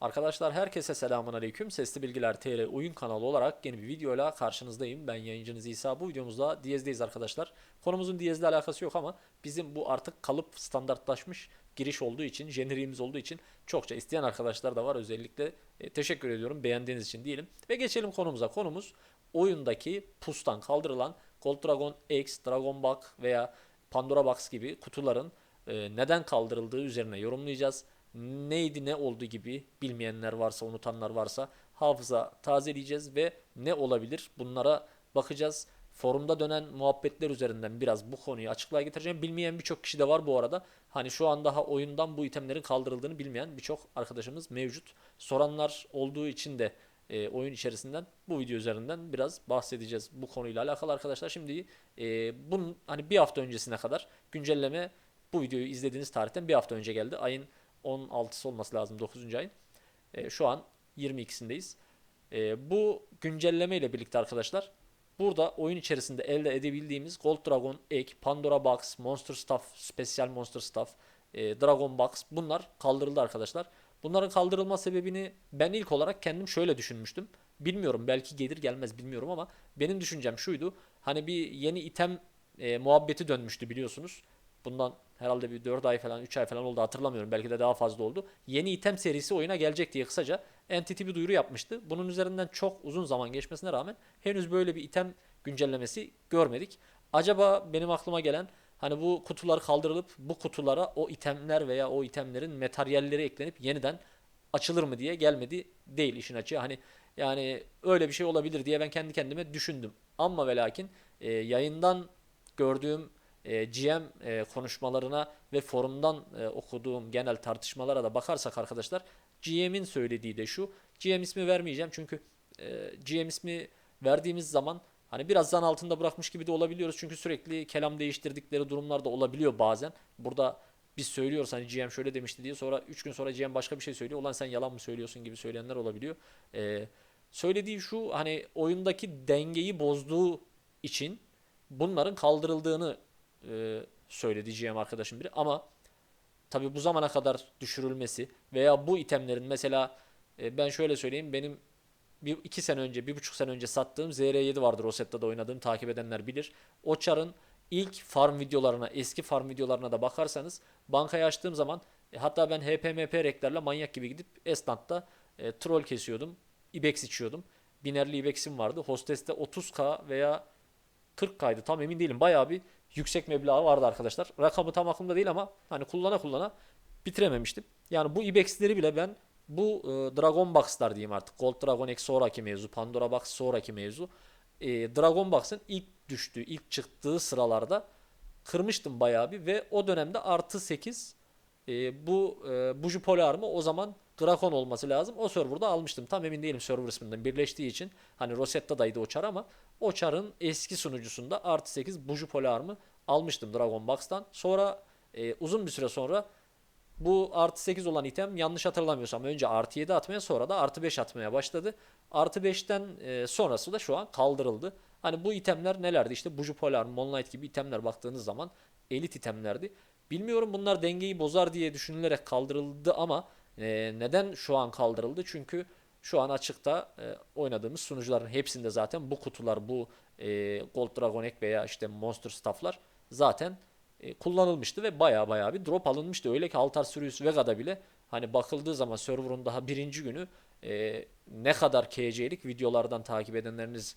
Arkadaşlar herkese selamun aleyküm. Sesli Bilgiler TR oyun kanalı olarak yeni bir videoyla karşınızdayım. Ben yayıncınız İsa. Bu videomuzda Diyez'deyiz arkadaşlar. Konumuzun Diyez'le alakası yok ama bizim bu artık kalıp standartlaşmış giriş olduğu için, jeneriğimiz olduğu için çokça isteyen arkadaşlar da var. Özellikle e, teşekkür ediyorum beğendiğiniz için diyelim. Ve geçelim konumuza. Konumuz oyundaki pustan kaldırılan Gold Dragon X, Dragon Bug veya Pandora Box gibi kutuların e, neden kaldırıldığı üzerine yorumlayacağız. Neydi ne oldu gibi bilmeyenler varsa, unutanlar varsa hafıza tazeleyeceğiz ve ne olabilir bunlara bakacağız. Forumda dönen muhabbetler üzerinden biraz bu konuyu açıklığa getireceğim. Bilmeyen birçok kişi de var bu arada. Hani şu an daha oyundan bu itemlerin kaldırıldığını bilmeyen birçok arkadaşımız mevcut. Soranlar olduğu için de e, oyun içerisinden bu video üzerinden biraz bahsedeceğiz bu konuyla alakalı arkadaşlar. Şimdi e, bunun hani bir hafta öncesine kadar güncelleme bu videoyu izlediğiniz tarihten bir hafta önce geldi. Ayın 16'sı olması lazım 9. ayın. E, şu an 22'sindeyiz. E, bu güncelleme ile birlikte arkadaşlar burada oyun içerisinde elde edebildiğimiz Gold Dragon Egg, Pandora Box, Monster Stuff, Special Monster Stuff, e, Dragon Box bunlar kaldırıldı arkadaşlar. Bunların kaldırılma sebebini ben ilk olarak kendim şöyle düşünmüştüm. Bilmiyorum belki gelir gelmez bilmiyorum ama benim düşüncem şuydu. Hani bir yeni item e, muhabbeti dönmüştü biliyorsunuz. Bundan herhalde bir 4 ay falan 3 ay falan oldu hatırlamıyorum. Belki de daha fazla oldu. Yeni item serisi oyuna gelecek diye kısaca Entity bir duyuru yapmıştı. Bunun üzerinden çok uzun zaman geçmesine rağmen henüz böyle bir item güncellemesi görmedik. Acaba benim aklıma gelen hani bu kutular kaldırılıp bu kutulara o itemler veya o itemlerin materyalleri eklenip yeniden açılır mı diye gelmedi değil işin açığı. Hani yani öyle bir şey olabilir diye ben kendi kendime düşündüm. Ama ve lakin e, yayından gördüğüm e, GM e, konuşmalarına ve forumdan e, okuduğum genel tartışmalara da bakarsak arkadaşlar GM'in söylediği de şu. GM ismi vermeyeceğim çünkü e, GM ismi verdiğimiz zaman hani biraz zan altında bırakmış gibi de olabiliyoruz. Çünkü sürekli kelam değiştirdikleri durumlar da olabiliyor bazen. Burada biz söylüyoruz hani GM şöyle demişti diye sonra 3 gün sonra GM başka bir şey söylüyor. Ulan sen yalan mı söylüyorsun gibi söyleyenler olabiliyor. E, söylediği şu hani oyundaki dengeyi bozduğu için bunların kaldırıldığını e, söyledi arkadaşım biri ama tabii bu zamana kadar düşürülmesi veya bu itemlerin mesela e, ben şöyle söyleyeyim benim bir iki sene önce, bir buçuk sene önce sattığım ZR7 vardır o sette de oynadığım takip edenler bilir. O çarın ilk farm videolarına, eski farm videolarına da bakarsanız bankayı açtığım zaman e, hatta ben HPMP reklerle manyak gibi gidip Esnant'ta e, troll kesiyordum. Ibex içiyordum. Binerli Ibex'im vardı. Hostes'te 30k veya 40k'ydı tam emin değilim. Bayağı bir yüksek meblağı vardı arkadaşlar. Rakamı tam aklımda değil ama hani kullana kullana bitirememiştim. Yani bu Ibex'leri bile ben bu e, Dragon Box'lar diyeyim artık. Gold Dragon X sonraki mevzu, Pandora Box sonraki mevzu. E, Dragon Box'ın ilk düştüğü, ilk çıktığı sıralarda kırmıştım bayağı bir ve o dönemde artı 8 e, bu e, Buju Polar'mı o zaman Drakon olması lazım. O serverda almıştım. Tam emin değilim server isminden birleştiği için. Hani Rosetta'daydı o ama o eski sunucusunda artı 8 Buju Polar'mı almıştım Dragon Box'tan. Sonra e, uzun bir süre sonra bu artı 8 olan item yanlış hatırlamıyorsam önce artı 7 atmaya sonra da artı 5 atmaya başladı. Artı 5'ten e, sonrası da şu an kaldırıldı. Hani bu itemler nelerdi? İşte Buju Polar, Moonlight gibi itemler baktığınız zaman elit itemlerdi. Bilmiyorum bunlar dengeyi bozar diye düşünülerek kaldırıldı ama e, neden şu an kaldırıldı? Çünkü şu an açıkta e, oynadığımız sunucuların hepsinde zaten bu kutular, bu e, Gold Dragon Egg veya işte Monster Stuff'lar zaten e, kullanılmıştı ve baya baya bir drop alınmıştı. Öyle ki Altar Sirius Vega'da bile hani bakıldığı zaman server'ın daha birinci günü e, ne kadar KC'lik videolardan takip edenleriniz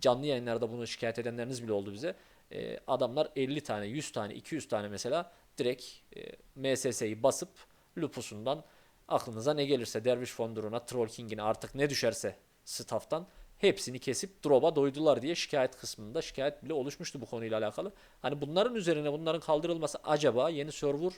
canlı yayınlarda bunu şikayet edenleriniz bile oldu bize. E, adamlar 50 tane, 100 tane, 200 tane mesela direkt e, MSS'yi basıp lupusundan aklınıza ne gelirse Derviş Fondur'una, Troll King'ine artık ne düşerse staff'tan hepsini kesip drop'a doydular diye şikayet kısmında şikayet bile oluşmuştu bu konuyla alakalı. Hani bunların üzerine bunların kaldırılması acaba yeni server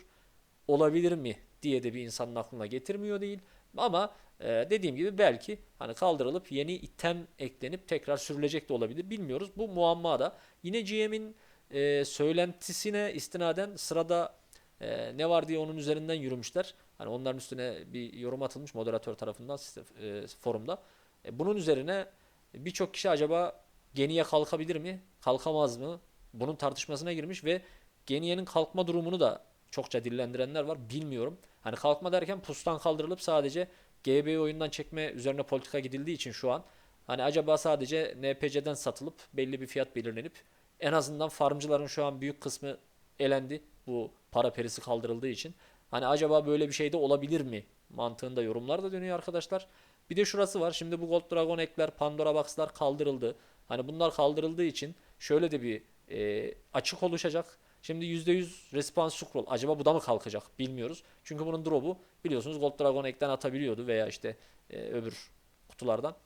olabilir mi diye de bir insanın aklına getirmiyor değil. Ama e, dediğim gibi belki hani kaldırılıp yeni item eklenip tekrar sürülecek de olabilir. Bilmiyoruz. Bu muamma da. Yine GM'in e, söylentisine istinaden sırada e, ne var diye onun üzerinden yürümüşler. Hani onların üstüne bir yorum atılmış moderatör tarafından e, forumda. E, bunun üzerine birçok kişi acaba Geniye kalkabilir mi? Kalkamaz mı? Bunun tartışmasına girmiş ve Geniye'nin kalkma durumunu da çokça dillendirenler var. Bilmiyorum. Hani kalkma derken pustan kaldırılıp sadece GB'yi oyundan çekme üzerine politika gidildiği için şu an hani acaba sadece NPC'den satılıp belli bir fiyat belirlenip en azından farmcıların şu an büyük kısmı elendi bu para perisi kaldırıldığı için. Hani acaba böyle bir şey de olabilir mi mantığında yorumlar da dönüyor arkadaşlar. Bir de şurası var. Şimdi bu Gold Dragon ekler, Pandora Box'lar kaldırıldı. Hani bunlar kaldırıldığı için şöyle de bir e, açık oluşacak. Şimdi %100 respawn scroll. Acaba bu da mı kalkacak? Bilmiyoruz. Çünkü bunun drop'u biliyorsunuz Gold Dragon ekten atabiliyordu veya işte e, öbür kutulardan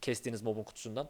kestiğiniz mobun kutusundan.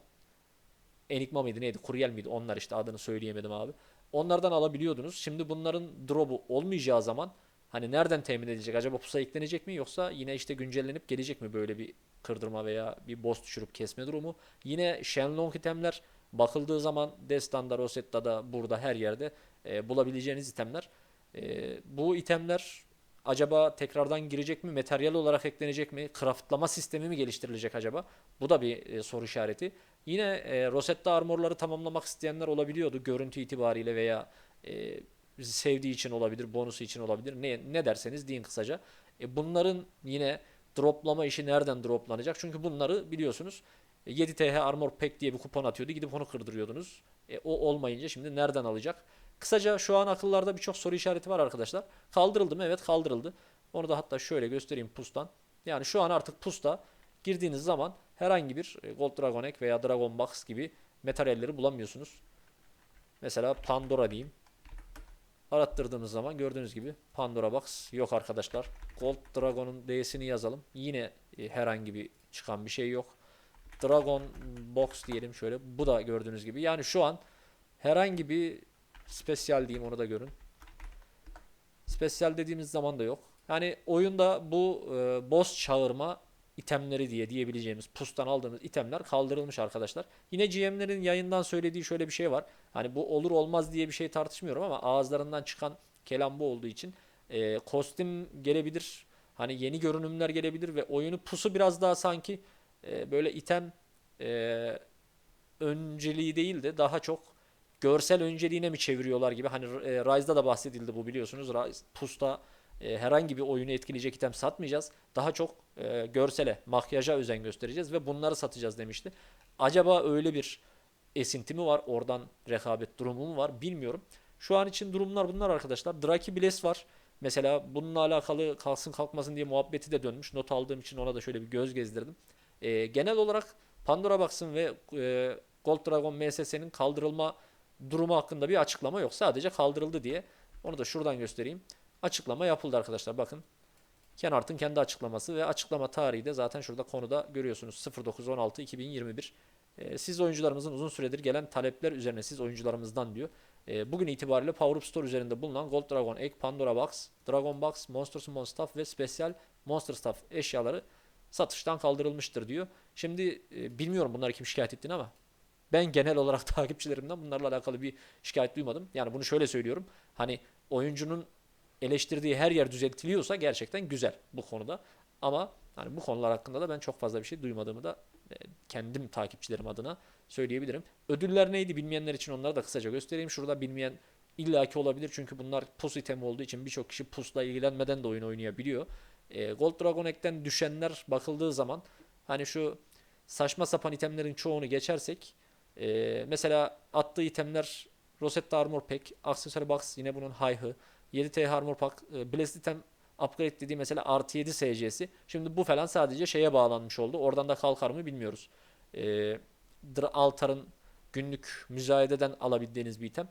Enigma mıydı neydi? Kuryel miydi? Onlar işte adını söyleyemedim abi. Onlardan alabiliyordunuz. Şimdi bunların drop'u olmayacağı zaman hani nereden temin edilecek? Acaba pusa eklenecek mi yoksa yine işte güncellenip gelecek mi böyle bir kırdırma veya bir boss düşürüp kesme durumu? Yine Shenlong itemler bakıldığı zaman Destan'da, Rosetta'da, burada her yerde e, bulabileceğiniz itemler. E, bu itemler acaba tekrardan girecek mi? Materyal olarak eklenecek mi? Craftlama sistemi mi geliştirilecek acaba? Bu da bir e, soru işareti. Yine e, Rosetta armorları tamamlamak isteyenler olabiliyordu görüntü itibariyle veya e, sevdiği için olabilir, bonusu için olabilir. Ne, ne derseniz deyin kısaca. E, bunların yine droplama işi nereden droplanacak? Çünkü bunları biliyorsunuz e, 7TH Armor Pack diye bir kupon atıyordu. Gidip onu kırdırıyordunuz. E, o olmayınca şimdi nereden alacak? Kısaca şu an akıllarda birçok soru işareti var arkadaşlar. Kaldırıldı mı? Evet kaldırıldı. Onu da hatta şöyle göstereyim pustan. Yani şu an artık pusta girdiğiniz zaman herhangi bir e, Gold Dragon Egg veya Dragon Box gibi materyalleri bulamıyorsunuz. Mesela Pandora diyeyim. Arattırdığımız zaman gördüğünüz gibi Pandora Box yok arkadaşlar. Gold Dragon'un D'sini yazalım. Yine e, herhangi bir çıkan bir şey yok. Dragon Box diyelim şöyle. Bu da gördüğünüz gibi. Yani şu an herhangi bir spesyal diyeyim onu da görün. Spesyal dediğimiz zaman da yok. Yani oyunda bu e, boss çağırma itemleri diye diyebileceğimiz pustan aldığımız itemler kaldırılmış arkadaşlar. Yine GM'lerin yayından söylediği şöyle bir şey var. Hani bu olur olmaz diye bir şey tartışmıyorum ama ağızlarından çıkan kelam bu olduğu için e, kostüm gelebilir. Hani yeni görünümler gelebilir ve oyunu pusu biraz daha sanki e, böyle item e, önceliği değil de daha çok görsel önceliğine mi çeviriyorlar gibi. Hani e, Rise'da da bahsedildi bu biliyorsunuz. Rise, Pusta e, herhangi bir oyunu etkileyecek item satmayacağız. Daha çok e, görsele, makyaja özen göstereceğiz ve bunları satacağız demişti. Acaba öyle bir esinti mi var? Oradan rekabet durumu mu var? Bilmiyorum. Şu an için durumlar bunlar arkadaşlar. Draki Bless var. Mesela bununla alakalı kalsın kalkmasın diye muhabbeti de dönmüş. Not aldığım için ona da şöyle bir göz gezdirdim. E, genel olarak Pandora Box'ın ve e, Gold Dragon MSS'nin kaldırılma durumu hakkında bir açıklama yok. Sadece kaldırıldı diye. Onu da şuradan göstereyim. Açıklama yapıldı arkadaşlar. Bakın. Kenart'ın kendi açıklaması ve açıklama tarihi de zaten şurada konuda görüyorsunuz. 09.16.2021. Ee, siz oyuncularımızın uzun süredir gelen talepler üzerine siz oyuncularımızdan diyor. Ee, bugün itibariyle Power Up Store üzerinde bulunan Gold Dragon Egg, Pandora Box, Dragon Box, Monster Summon Staff ve Special Monster Staff eşyaları satıştan kaldırılmıştır diyor. Şimdi e, bilmiyorum bunları kim şikayet ettiğini ama ben genel olarak takipçilerimden bunlarla alakalı bir şikayet duymadım. Yani bunu şöyle söylüyorum. Hani oyuncunun eleştirdiği her yer düzeltiliyorsa gerçekten güzel bu konuda. Ama hani bu konular hakkında da ben çok fazla bir şey duymadığımı da e, kendim takipçilerim adına söyleyebilirim. Ödüller neydi bilmeyenler için onları da kısaca göstereyim. Şurada bilmeyen illaki olabilir çünkü bunlar pus item olduğu için birçok kişi pusla ilgilenmeden de oyun oynayabiliyor. E, Gold Dragon Egg'den düşenler bakıldığı zaman hani şu saçma sapan itemlerin çoğunu geçersek e, mesela attığı itemler Rosetta Armor Pack, Accessory Box yine bunun high'ı, 7T Armor Pack, e, Blessed Item Upgrade dediği mesela artı 7 SC'si. Şimdi bu falan sadece şeye bağlanmış oldu. Oradan da kalkar mı bilmiyoruz. E, Altar'ın günlük müzayededen alabildiğiniz bir item.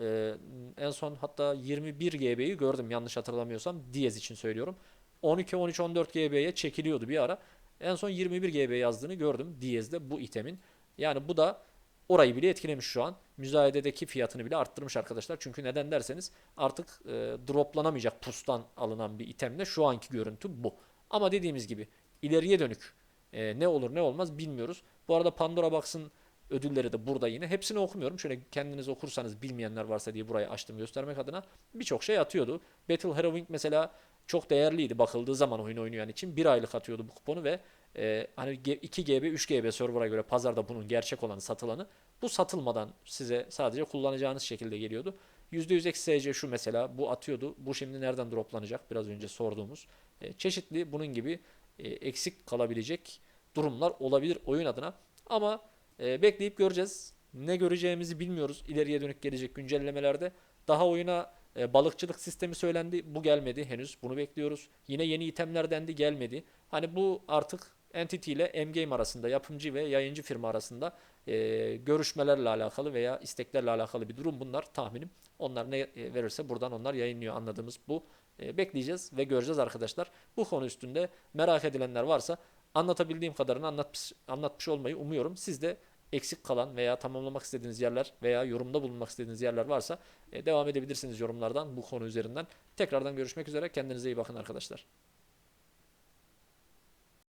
E, en son hatta 21 GB'yi gördüm yanlış hatırlamıyorsam. Diaz için söylüyorum. 12, 13, 14 GB'ye çekiliyordu bir ara. En son 21 GB yazdığını gördüm Diaz'de bu itemin. Yani bu da orayı bile etkilemiş şu an. Müzayededeki fiyatını bile arttırmış arkadaşlar. Çünkü neden derseniz artık e, droplanamayacak pustan alınan bir itemle şu anki görüntü bu. Ama dediğimiz gibi ileriye dönük e, ne olur ne olmaz bilmiyoruz. Bu arada Pandora Box'ın ödülleri de burada yine. Hepsini okumuyorum. Şöyle kendiniz okursanız bilmeyenler varsa diye burayı açtım göstermek adına. Birçok şey atıyordu. Battle Hero Wing mesela çok değerliydi bakıldığı zaman oyun oynayan için. Bir aylık atıyordu bu kuponu ve e, hani 2 GB 3 GB server'a göre pazarda bunun gerçek olanı satılanı bu satılmadan size sadece kullanacağınız şekilde geliyordu. %100 eksi SC şu mesela bu atıyordu. Bu şimdi nereden droplanacak? Biraz önce sorduğumuz. E, çeşitli bunun gibi e, eksik kalabilecek durumlar olabilir oyun adına. Ama e, bekleyip göreceğiz. Ne göreceğimizi bilmiyoruz ileriye dönük gelecek güncellemelerde. Daha oyuna e, balıkçılık sistemi söylendi. Bu gelmedi henüz. Bunu bekliyoruz. Yine yeni itemler dendi gelmedi. Hani bu artık Entity ile M-Game arasında, yapımcı ve yayıncı firma arasında e, görüşmelerle alakalı veya isteklerle alakalı bir durum bunlar tahminim. Onlar ne e, verirse buradan onlar yayınlıyor anladığımız bu. E, bekleyeceğiz ve göreceğiz arkadaşlar. Bu konu üstünde merak edilenler varsa anlatabildiğim kadarını anlatmış, anlatmış olmayı umuyorum. Siz de eksik kalan veya tamamlamak istediğiniz yerler veya yorumda bulunmak istediğiniz yerler varsa e, devam edebilirsiniz yorumlardan bu konu üzerinden. Tekrardan görüşmek üzere. Kendinize iyi bakın arkadaşlar.